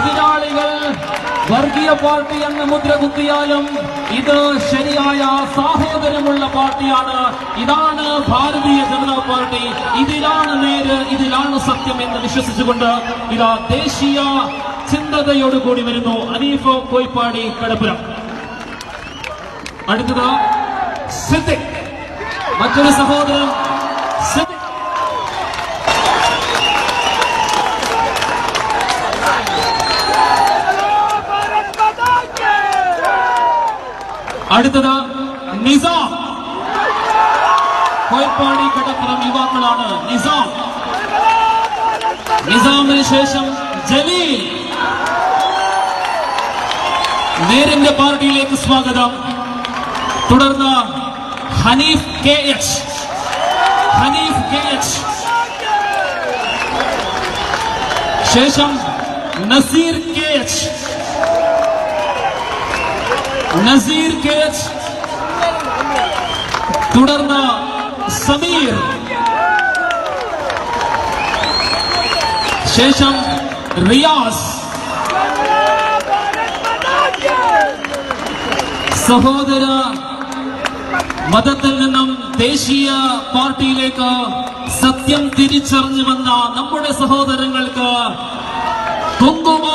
എതിരാളികൾ വർഗീയ പാർട്ടി എന്ന മുദ്ര കുത്തിയാലും ഇത് ശരിയായ സാഹോദര്യമുള്ള പാർട്ടിയാണ്. ഇതാണ് ഭാരതീയ ജനതാ പാർട്ടി. ഇതിലാണ് നേര് ഇതിലാണ് സത്യം എന്ന് വിശ്വസിച്ചുകൊണ്ട് ഇതാ ദേശീയ ചിന്തതയോടുകൂടി വരുന്നു അനീഫ് കോയിപ്പാടി കടപ്പുരം അടുത്തത് സിദ്ദിഖ്. മറ്റൊരു സഹോദരൻ അടുത്തത് നിസാം. കോയപ്പാടി കടപ്പുറം യുവാക്കളാണ് നിസാം. നിസാമിന് ശേഷം ജലീൽ. നേരിന്റെ പാർട്ടിയിലേക്ക് സ്വാഗതം. തുടർന്ന് Haneef K H. Haneef K H. ശേഷം Naseer K H. Naseer K തുടർന്ന് സമീർ. ശേഷം റിയാസ്. സഹോദര മതത്തിൽ നിന്നും ദേശീയ പാർട്ടിയിലേക്ക് സത്യം തിരിച്ചറിഞ്ഞു വന്ന നമ്മുടെ സഹോദരങ്ങൾക്ക് കുങ്കുമഹരിത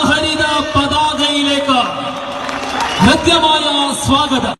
ഹൃദ്യമായ സ്വാഗതം.